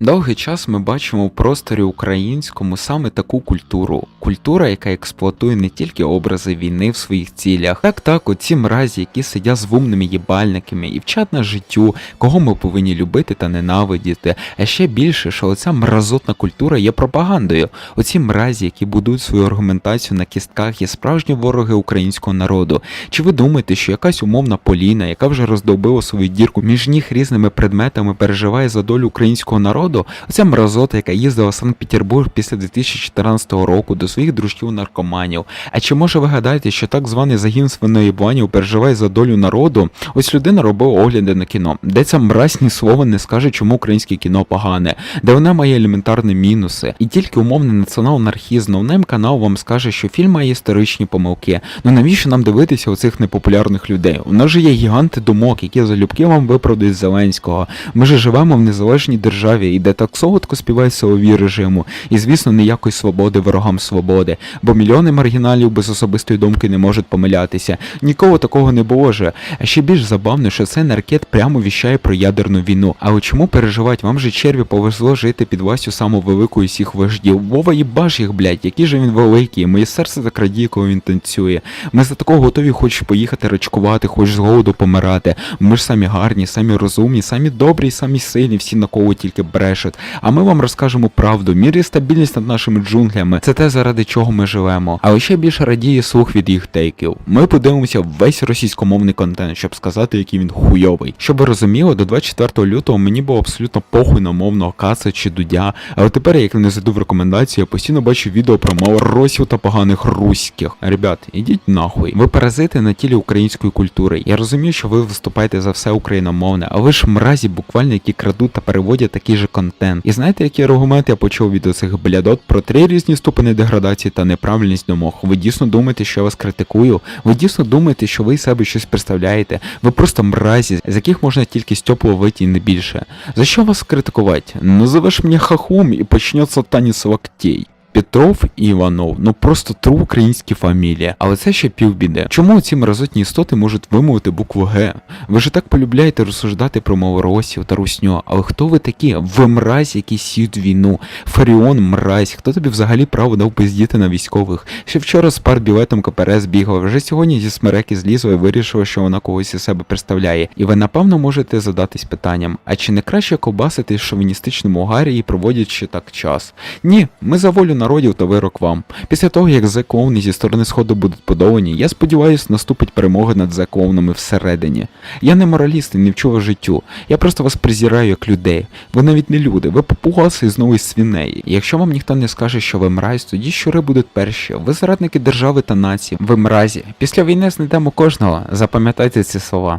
Довгий час ми бачимо в просторі українському саме таку культуру. Культура, яка експлуатує не тільки образи війни в своїх цілях, так так, оці мразі, які сидять з вумними їбальниками і вчать нас життю, кого ми повинні любити та ненавидіти. А ще більше, що оця мразотна культура є пропагандою. Оці мразі, які будують свою аргументацію на кістках, є справжні вороги українського народу. Чи ви думаєте, що якась умовна Поліна, яка вже роздовбила свою дірку між ніг різними предметами, переживає за долю українського народу? Оця мразота, яка їздила в Санкт-Петербург після 2014 року до своїх дружків наркоманів. А чи може ви гадаєте, що так званий загін свиноїбанів переживає за долю народу? Ось людина робила огляди на кіно, де ця мразь ні слова не скаже, чому українське кіно погане, де вона має елементарні мінуси. І тільки умовний націонал-анархізм, новним канал вам скаже, що фільм має історичні помилки. Ну навіщо нам дивитися оцих непопулярних людей? У нас же є гіганти думок, які залюбки вам виправдають Зеленського. Ми же живемо в незалежній державі, і де так солодко співають силові режиму, і звісно, ніякої свободи ворогам свободи, бо мільйони маргіналів без особистої думки не можуть помилятися. Нікого такого не було же. А ще більш забавно, що цей наркет прямо віщає про ядерну війну. Але чому переживать? Вам же черві повезло жити під властю саму велику всіх вождів. Вова їбаш їх, блядь, який же він великий. Моє серце так радіє, коли він танцює. Ми за такого готові хоч поїхати рачкувати, хоч з голоду помирати. Ми ж самі гарні, самі розумні, самі добрі, самі сильні, всі на кого тільки брешуть. А ми вам розкажемо правду. Мір і стабільність над нашими джунглями. Це те, заради чого ми живемо. Але ще більше радіє слух від їх тейків. Ми подивимося весь російськомовний контент, щоб сказати, який він хуйовий. Щоб ви розуміли, до 24 лютого мені було абсолютно похуй на мовного каса чи дудя. Але тепер, як не зайду в рекомендації, я постійно бачу відео про малоросів та поганих руських. Ребят, ідіть нахуй. Ви паразити на тілі української культури. Я розумію, що ви виступаєте за все україномовне, а ви ж мразі буквально, які крадуть та переводять такий же контент. І знаєте, який аргумент я почув від оцих блядот про три різні ступені деградації та неправильність думок. Ви дійсно думаєте, що я вас критикую? Ви дійсно думаєте, що ви себе щось представляєте? Ви просто мразі, з яких можна тільки стьопло вийти і не більше. За що вас критикувати? Називеш мене хахум і почнеться танець локтей. Петров і Іванов, ну просто тру українські фамілії, але це ще півбіди. Чому ці мразотні істоти можуть вимовити букву Г? Ви ж так полюбляєте розсуждати про малоросів та русню, але хто ви такі? Ви мразь, які сіють війну. Фаріон мразь, хто тобі взагалі право дав пиздіти на військових? Ще вчора з пар білетом КПРС бігав, вже сьогодні зі смереки злізла і вирішила, що вона когось із себе представляє. І ви напевно можете задатись питанням: а чи не краще ковбасити шовіністичному Гарії, проводячи так час? Ні, ми за волю народів та вирок вам. Після того, як зеклоуни зі сторони сходу будуть подолані, я сподіваюся, наступить перемога над зеклоунами всередині. Я не мораліст і не вчува життю. Я просто вас презираю як людей. Ви навіть не люди, ви попугаси знову із свиней. І якщо вам ніхто не скаже, що ви мразь, тоді щури будуть перші. Ви зрадники держави та нації. Ви мразі. Після війни знайдемо кожного. Запам'ятайте ці слова.